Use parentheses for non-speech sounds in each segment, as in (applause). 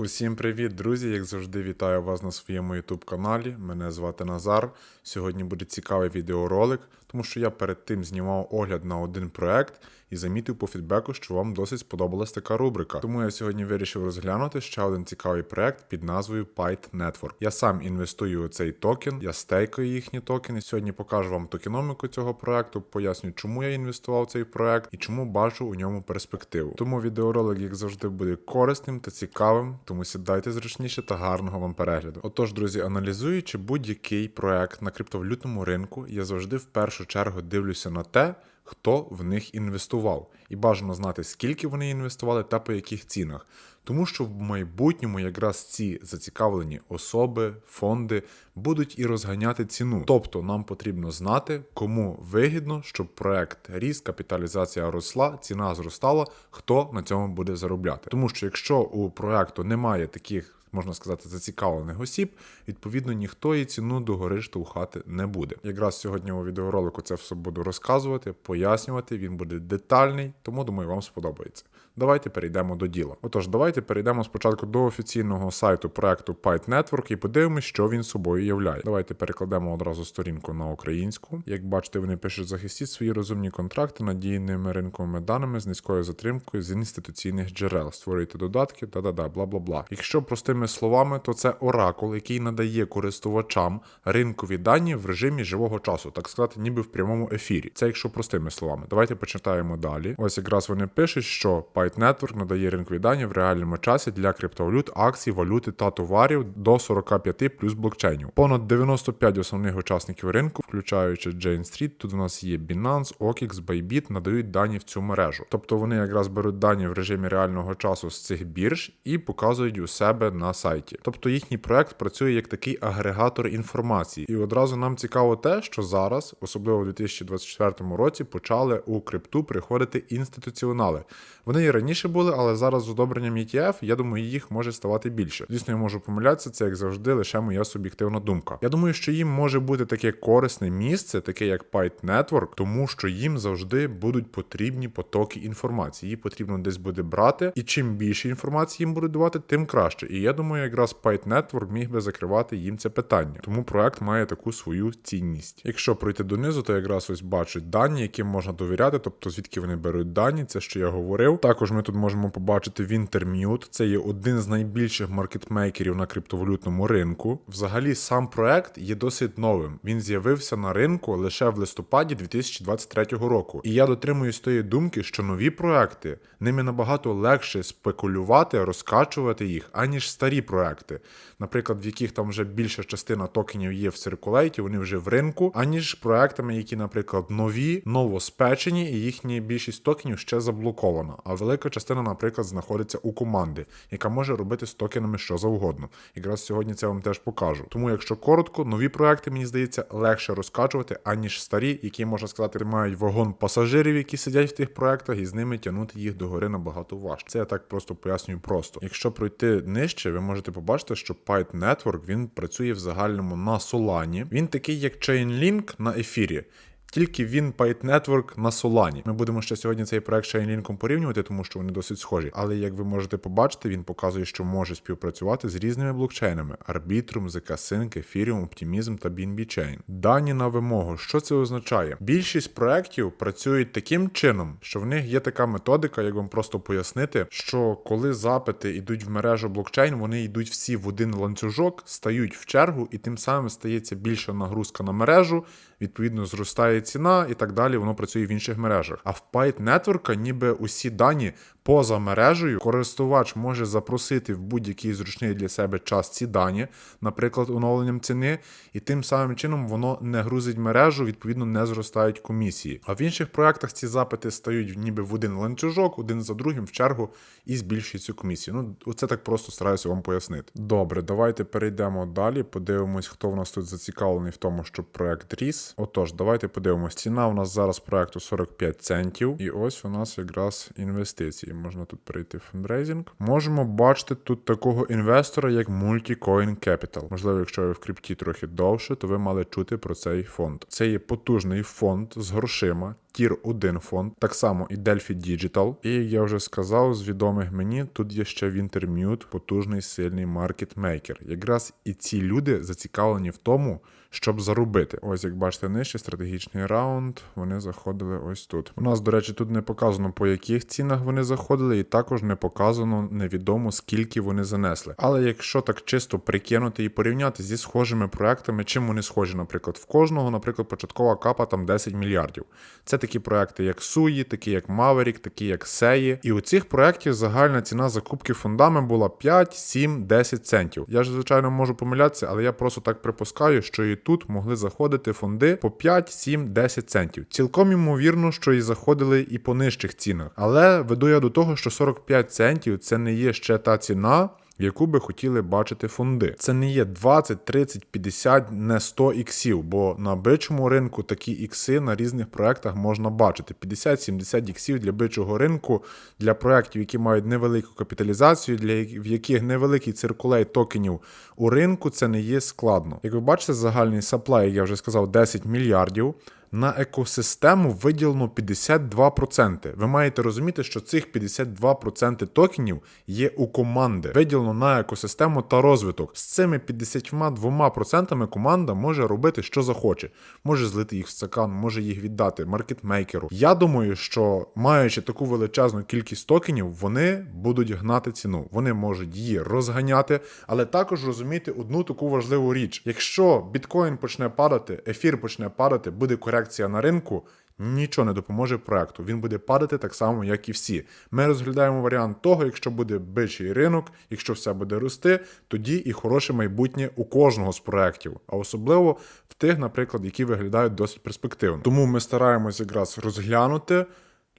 Усім привіт, друзі! Як завжди, вітаю вас на своєму YouTube каналі. Мене звати Назар. Сьогодні буде цікавий відеоролик, тому що я перед тим знімав огляд на один проект і замітив по фідбеку, що вам досить сподобалась така рубрика. Тому я сьогодні вирішив розглянути ще один цікавий проект під назвою Pyth Network. Я сам інвестую у цей токен, я стейкаю їхні токени. Сьогодні покажу вам токеноміку цього проекту, поясню, чому я інвестував в цей проект і чому бачу у ньому перспективу. Тому відеоролик, як завжди, буде корисним та цікавим, тому сідайте зручніше та гарного вам перегляду. Отож, друзі, аналізуючи будь-який проект на криптовалютному ринку, я завжди в першу чергу дивлюся на те, хто в них інвестував, і бажано знати, скільки вони інвестували та по яких цінах. Тому що в майбутньому якраз ці зацікавлені особи, фонди будуть і розганяти ціну. Тобто нам потрібно знати, кому вигідно, щоб проект ріс, капіталізація росла, ціна зростала, хто на цьому буде заробляти. Тому що якщо у проекту немає таких можна сказати, зацікавлених осіб, відповідно, ніхто і ціну догори штовхати не буде. Якраз сьогодні у відеоролику це все буду розказувати, пояснювати. Він буде детальний, тому думаю, вам сподобається. Давайте перейдемо до діла. Отож, давайте перейдемо спочатку до офіційного сайту проекту Pyth Network і подивимось, що він собою являє. Давайте перекладемо одразу сторінку на українську. Як бачите, вони пишуть захистіть свої розумні контракти надійними ринковими даними з низькою затримкою з інституційних джерел, створюйте додатки, да-да-да, бла бла бла. Якщо простими словами, то це оракул, який надає користувачам ринкові дані в режимі живого часу, так сказати, ніби в прямому ефірі. Це якщо простими словами. Давайте почитаємо далі. Ось якраз вони пишуть, що Pyth Network надає ринкові дані в реальному часі для криптовалют, акцій, валюти та товарів до 45 плюс блокчейнів. Понад 95 основних учасників ринку, включаючи Jane Street, тут у нас є Binance, OKX, Bybit, надають дані в цю мережу. Тобто вони якраз беруть дані в режимі реального часу з цих бірж і показують у себе на сайті. Тобто їхній проект працює як такий агрегатор інформації. І одразу нам цікаво те, що зараз, особливо у 2024 році, почали у крипту приходити інституціонали. Вони і раніше були, але зараз з одобренням ETF, я думаю, їх може ставати більше. Звісно, я можу помилятися, це як завжди, лише моя суб'єктивна думка. Я думаю, що їм може бути таке корисне місце, таке як Pyth Network, тому що їм завжди будуть потрібні потоки інформації. Її потрібно десь буде брати, і чим більше інформації їм будуть давати, тим краще. І я думаю, якраз Pyth Network міг би закривати їм це питання. Тому проект має таку свою цінність. Якщо пройти донизу, то якраз ось бачать дані, яким можна довіряти, тобто звідки вони беруть дані, це що я говорив. Також ми тут можемо побачити Wintermute, це є один з найбільших маркетмейкерів на криптовалютному ринку. Взагалі, сам проект є досить новим. Він з'явився на ринку лише в листопаді 2023 року. І я дотримуюсь тої думки, що нові проекти ними набагато легше спекулювати, розкачувати їх, аніж старі проекти. Наприклад, в яких там вже більша частина токенів є в циркулейті, вони вже в ринку, аніж проектами, які, наприклад, нові, новоспечені, і їхня більшість токенів ще заблокована. А велика частина, наприклад, знаходиться у команди, яка може робити з токенами що завгодно. Якраз сьогодні це вам теж покажу. Тому, якщо коротко, нові проекти, мені здається, легше розкачувати, аніж старі, які можна сказати, мають вагон пасажирів, які сидять в тих проектах, і з ними тягнути їх догори набагато важче. Це я так просто пояснюю просто. Якщо пройти нижче, ви можете побачити, що Pyte Network він працює в загальному на Solana. Він такий, як Chainlink на ефірі. Тільки він Pyth Network на Solana. Ми будемо ще сьогодні цей проект Chainlink порівнювати, тому що вони досить схожі. Але як ви можете побачити, він показує, що може співпрацювати з різними блокчейнами: Arbitrum, ZK Sync, Ethereum, Optimism та BNB Chain. Дані на вимогу. Що це означає? Більшість проєктів працюють таким чином, що в них є така методика, як вам просто пояснити, що коли запити йдуть в мережу блокчейн, вони йдуть всі в один ланцюжок, стають в чергу, і тим самим стається більша нагрузка на мережу. Відповідно, зростає ціна і так далі, воно працює в інших мережах. А в Pyth Network ніби усі дані поза мережею користувач може запросити в будь-який зручний для себе час ці дані, наприклад, оновленням ціни, і тим самим чином воно не грузить мережу, відповідно, не зростають комісії. А в інших проектах ці запити стають ніби в один ланцюжок, один за другим в чергу і збільшують цю комісію. Ну, оце так просто стараюся вам пояснити. Добре, давайте перейдемо далі. Подивимось, хто в нас тут зацікавлений в тому, щоб проект ріс. Отож, давайте подивимось. Ціна у нас зараз проекту 45 центів, і ось у нас якраз інвестиції. Можна тут перейти в фундрейзинг. Можемо бачити тут такого інвестора, як Multicoin Capital. Можливо, якщо ви в крипті трохи довше, то ви мали чути про цей фонд. Це є потужний фонд з грошима. Тір 1 фонд, так само і Delphi Digital. І я вже сказав, з відомих мені тут є ще Wintermute, потужний сильний маркетмейкер. Якраз і ці люди зацікавлені в тому, щоб заробити. Ось як бачите, нижче стратегічний раунд. Вони заходили ось тут. У нас, до речі, тут не показано по яких цінах вони заходили, і також не показано невідомо скільки вони занесли. Але якщо так чисто прикинути і порівняти зі схожими проектами, чим вони схожі, наприклад, в кожного, наприклад, початкова капа там 10 мільярдів. Це такі проекти, як Суї, такі як Maverick, такі як Сеї. І у цих проєктів загальна ціна закупки фундами була 5, 7, 10 центів. Я ж звичайно можу помилятися, але я просто так припускаю, що і тут могли заходити фонди по 5, 7, 10 центів. Цілком ймовірно, що і заходили і по нижчих цінах. Але веду я до того, що 45 центів це не є ще та ціна. Яку би хотіли бачити фонди. Це не є 20, 30, 50, не 100 іксів, бо на бичому ринку такі ікси на різних проектах можна бачити. 50-70 іксів для бичого ринку, для проєктів, які мають невелику капіталізацію, для в яких невеликий циркулей токенів у ринку, це не є складно. Як ви бачите, загальний саплай, я вже сказав, 10 мільярдів. На екосистему виділено 52%. Ви маєте розуміти, що цих 52% токенів є у команди. Виділено на екосистему та розвиток. З цими 52% команда може робити, що захоче. Може злити їх в стакан, може їх віддати маркетмейкеру. Я думаю, що маючи таку величезну кількість токенів, вони будуть гнати ціну. Вони можуть її розганяти, але також розуміти одну таку важливу річ: якщо біткоін почне падати, ефір почне падати, буде корекція на ринку. Нічого не допоможе проекту. Він буде падати так само, як і всі. Ми розглядаємо варіант того, якщо буде бичий ринок, якщо все буде рости, тоді і хороше майбутнє у кожного з проєктів, а особливо в тих, наприклад, які виглядають досить перспективно. Тому ми стараємось якраз розглянути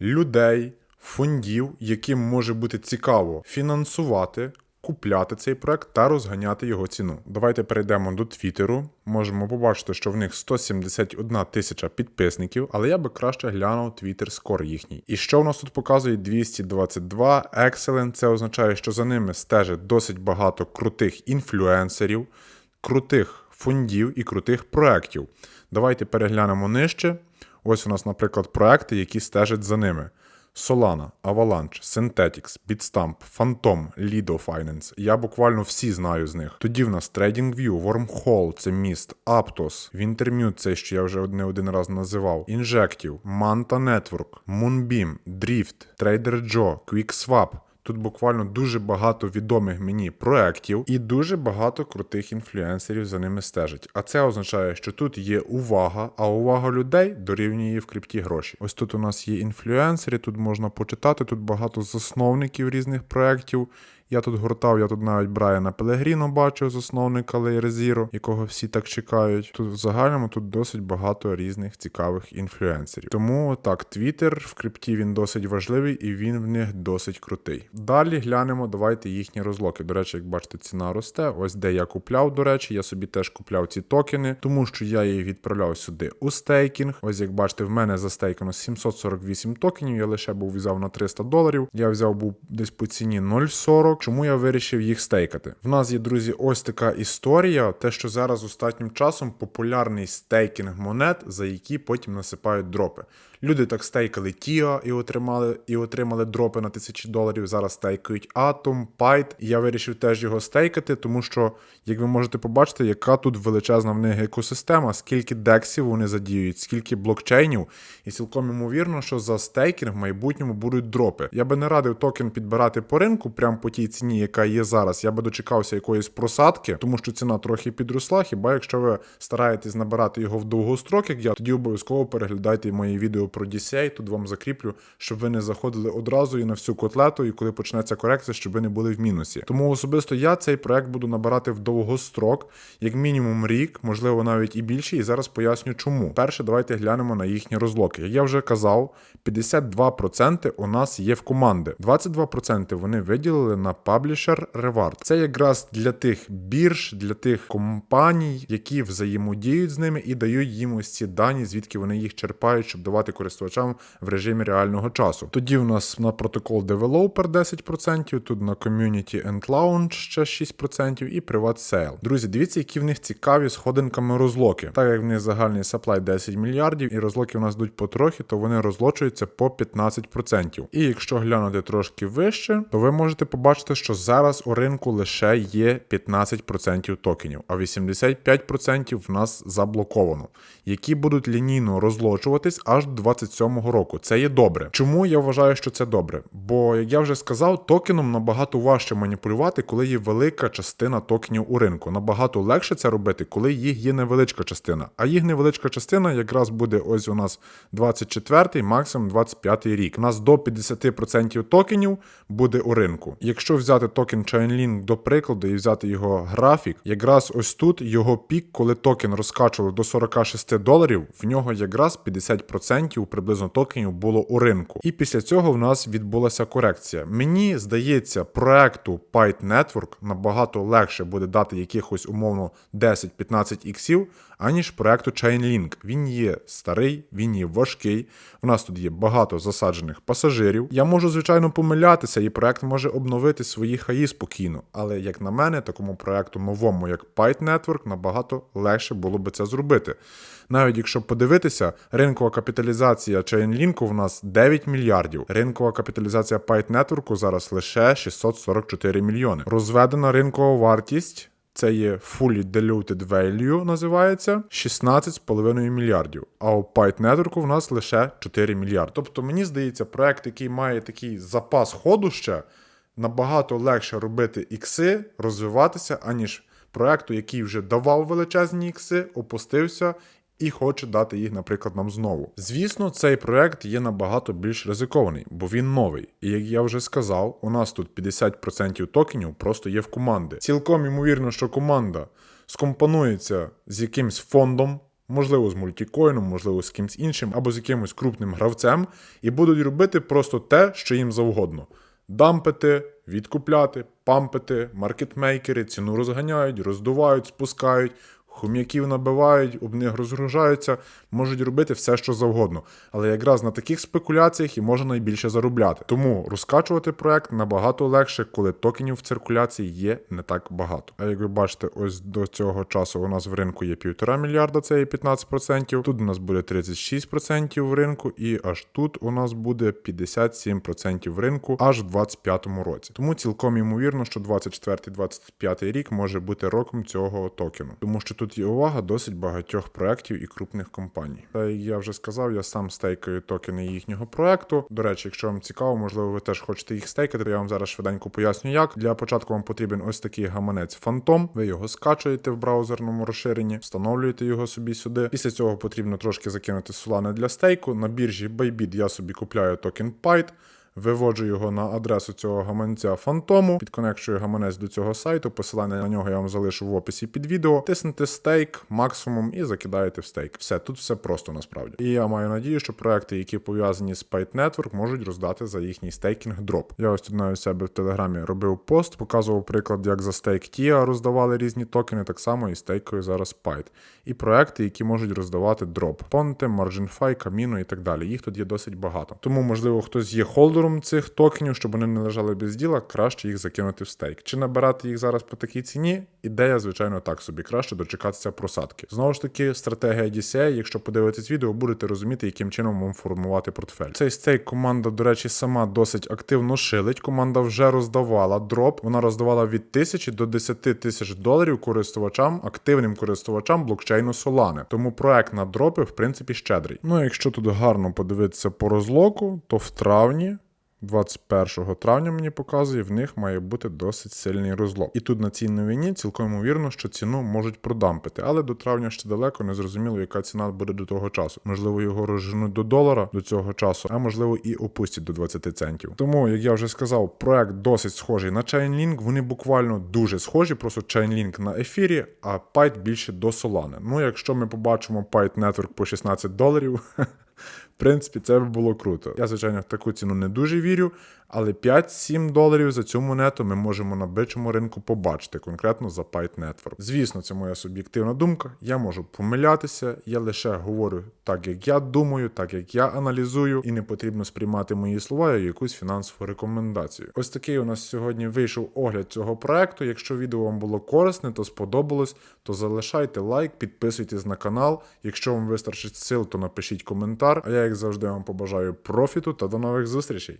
людей, фондів, яким може бути цікаво фінансувати. Купляти цей проект та розганяти його ціну. Давайте перейдемо до Твіттеру. Можемо побачити, що в них 171 тисяча підписників, але я би краще глянув Твіттер скор їхній. І що в нас тут показує 222 Excellent. Це означає, що за ними стежить досить багато крутих інфлюенсерів, крутих фондів і крутих проєктів. Давайте переглянемо нижче. Ось у нас, наприклад, проекти, які стежать за ними. Solana, Avalanche, Synthetix, Bitstamp, Phantom, Lido Finance. Я буквально всі знаю з них. Тоді в нас TradingView, Wormhole, це міст, Aptos, Wintermute, це що я вже не один раз називав, Injective, Manta Network, Moonbeam, Drift, TraderJoe, QuickSwap. Тут буквально дуже багато відомих мені проєктів і дуже багато крутих інфлюенсерів за ними стежить. А це означає, що тут є увага, а увага людей дорівнює в крипті гроші. Ось тут у нас є інфлюенсери, тут можна почитати, тут багато засновників різних проєктів. Я тут гортав, я тут навіть Брайана Пелегріно бачив, засновника Layer якого всі так чекають. Тут в загальному тут досить багато різних цікавих інфлюенсерів. Тому так, Twitter в крипті він досить важливий і він в них досить крутий. Далі глянемо, давайте їхні розлоки. До речі, як бачите, ціна росте. Ось де я купляв, до речі, я собі теж купляв ці токени, тому що я їх відправляв сюди у стейкінг. Ось як бачите, в мене застейкано 748 токенів. Я лише був взяв на 300 доларів. Я взяв був десь по ціні 0,40. Чому я вирішив їх стейкати? В нас є, друзі, ось така історія. Те, що зараз останнім часом популярний стейкінг монет, за які потім насипають дропи. Люди так стейкали Тіа і отримали і отримали дропи на тисячі доларів. Зараз стейкають Atom. І я вирішив теж його стейкати, тому що, як ви можете побачити, яка тут величезна в них екосистема, скільки дексів вони задіюють, скільки блокчейнів, і цілком ймовірно, що за стейкінг в майбутньому будуть дропи. Я би не радив токен підбирати по ринку, прямо по тій ціні, яка є зараз. Я би дочекався якоїсь просадки, тому що ціна трохи підросла. Хіба якщо ви стараєтесь набирати його в довгострок, як я, тоді обов'язково переглядайте мої відео про DCA, тут вам закріплю, щоб ви не заходили одразу і на всю котлету, і коли почнеться корекція, щоб ви не були в мінусі. Тому особисто я цей проект буду набирати в довгострок, як мінімум рік, можливо, навіть і більше. І зараз поясню, чому. Перше, давайте глянемо на їхні розлоки. Як я вже казав, 52% у нас є в команди. 22% вони виділили на Publisher Reward. Це якраз для тих бірж, для тих компаній, які взаємодіють з ними і дають їм ось ці дані, звідки вони їх черпають, щоб давати користувачам в режимі реального часу. Тоді в нас на протокол Developer 10%, тут на Community and Launch ще 6% і Private Sale. Друзі, дивіться, які в них цікаві сходинками розлоки. Так як в них загальний supply 10 мільярдів і розлоки в нас йдуть потрохи, то вони розлочуються по 15%. І якщо глянути трошки вище, то ви можете побачити, що зараз у ринку лише є 15% токенів, а 85% в нас заблоковано, які будуть лінійно розлочуватись аж до 27-го року. Це є добре. Чому я вважаю, що це добре? Бо, як я вже сказав, токеном набагато важче маніпулювати, коли є велика частина токенів у ринку. Набагато легше це робити, коли їх є невеличка частина. А їх невеличка частина якраз буде ось у нас 24-й, максимум 25-й рік. У нас до 50% токенів буде у ринку. Якщо взяти токен Chainlink до прикладу і взяти його графік, якраз ось тут його пік, коли токен розкачували до 46 доларів, в нього якраз 50% приблизно токенів було у ринку. І після цього в нас відбулася корекція. Мені здається, проекту Pyte Network набагато легше буде дати якихось умовно 10-15 іксів, аніж проекту Chainlink. Він є старий, він є важкий. У нас тут є багато засаджених пасажирів. Я можу, звичайно, помилятися, і проект може обновити свої хаї спокійно. Але, як на мене, такому проекту новому, як Pyte Network, набагато легше було би це зробити. Навіть якщо подивитися, ринкова капіталізація Chainlink в нас 9 мільярдів. Ринкова капіталізація Pyte Network зараз лише 644 мільйони. Розведена ринкова вартість. Це є Fully Diluted Value, називається 16,5 мільярдів. А у Pyte Network в нас лише 4 мільярди. Тобто, мені здається, проект, який має такий запас ходу ще, набагато легше робити ікси, розвиватися, аніж проекту, який вже давав величезні ікси, опустився і хоче дати їх, наприклад, нам знову. Звісно, цей проект є набагато більш ризикований, бо він новий. І як я вже сказав, у нас тут 50% токенів просто є в команди. Цілком ймовірно, що команда скомпонується з якимсь фондом. Можливо, з мультикоїном, можливо, з кимось іншим, або з якимось крупним гравцем, і будуть робити просто те, що їм завгодно: дампити, відкупляти, пампити, маркетмейкери, ціну розганяють, роздувають, спускають, хом'яків набивають, об них розгружаються, можуть робити все, що завгодно. Але якраз на таких спекуляціях і можна найбільше заробляти. Тому розкачувати проект набагато легше, коли токенів в циркуляції є не так багато. А як ви бачите, ось до цього часу у нас в ринку є 1,5 мільярда, це є 15%. Тут у нас буде 36% в ринку, і аж тут у нас буде 57% в ринку аж в 2025 році. Тому цілком ймовірно, що 24-25 рік може бути роком цього токену, тому що тут є увага досить багатьох проєктів і крупних компаній. Та я вже сказав, я сам стейкаю токени їхнього проекту. До речі, якщо вам цікаво, можливо, ви теж хочете їх стейкати, то я вам зараз швиденько поясню, як. Для початку вам потрібен ось такий гаманець Phantom. Ви його скачуєте в браузерному розширенні, встановлюєте його собі сюди. Після цього потрібно трошки закинути солани для стейку. На біржі Bybit я собі купляю токен Pyte. Виводжу його на адресу цього гаманця фантому, підконекшую гаманець до цього сайту. Посилання на нього я вам залишу в описі під відео. Тиснете стейк максимум і закидаєте в стейк. Все, тут все просто насправді. І я маю надію, що проекти, які пов'язані з Pyte Network, можуть роздати за їхній стейкінг дроп. Я ось тут у себе в телеграмі робив пост, показував приклад, як за стейк TIA роздавали різні токени, так само і стейкою зараз Pyte. І проекти, які можуть роздавати дроп. Ponte, MarginFi, Camino і так далі. Їх тут є досить багато. Тому, можливо, хтось є холдером цих токенів, щоб вони не лежали без діла, краще їх закинути в стейк. Чи набирати їх зараз по такій ціні? Ідея, звичайно, так собі. Краще дочекатися просадки. Знову ж таки, стратегія DCA, якщо подивитесь відео, будете розуміти, яким чином вам формувати портфель. Цей стейк команда, до речі, сама досить активно шилить. Команда вже роздавала дроп. Вона роздавала від 1000 до 10 тисяч доларів користувачам, активним користувачам блокчейну Solana. Тому проект на дропи, в принципі, щедрий. Ну, якщо тут гарно подивитися по розлоку, то в травні. 21 травня мені показує, в них має бути досить сильний розлог. І тут на цій новині цілком ймовірно, що ціну можуть продампити, але до травня ще далеко не зрозуміло, яка ціна буде до того часу. Можливо, його розженуть до долара до цього часу, а можливо і опустять до 20 центів. Тому, як я вже сказав, проект досить схожий на Chainlink. Вони буквально дуже схожі, просто Chainlink на ефірі, а Pyte більше до Solana. Ну, якщо ми побачимо Pyte Network по 16 доларів. (laughs) Принципі, це було круто. Я, звичайно, в таку ціну не дуже вірю, Але 5-7 доларів за цю монету ми можемо на бичому ринку побачити, конкретно за Pyte Network. Звісно, це моя суб'єктивна думка. Я можу помилятися, я лише говорю так, як я думаю, так як я аналізую, і не потрібно сприймати мої слова як якусь фінансову рекомендацію. Ось такий у нас сьогодні вийшов огляд цього проекту. Якщо відео вам було корисне, то сподобалось, то залишайте лайк, підписуйтесь на канал. Якщо вам вистачить сил, то напишіть коментар. А я, як завжди, вам побажаю профіту та до нових зустрічей.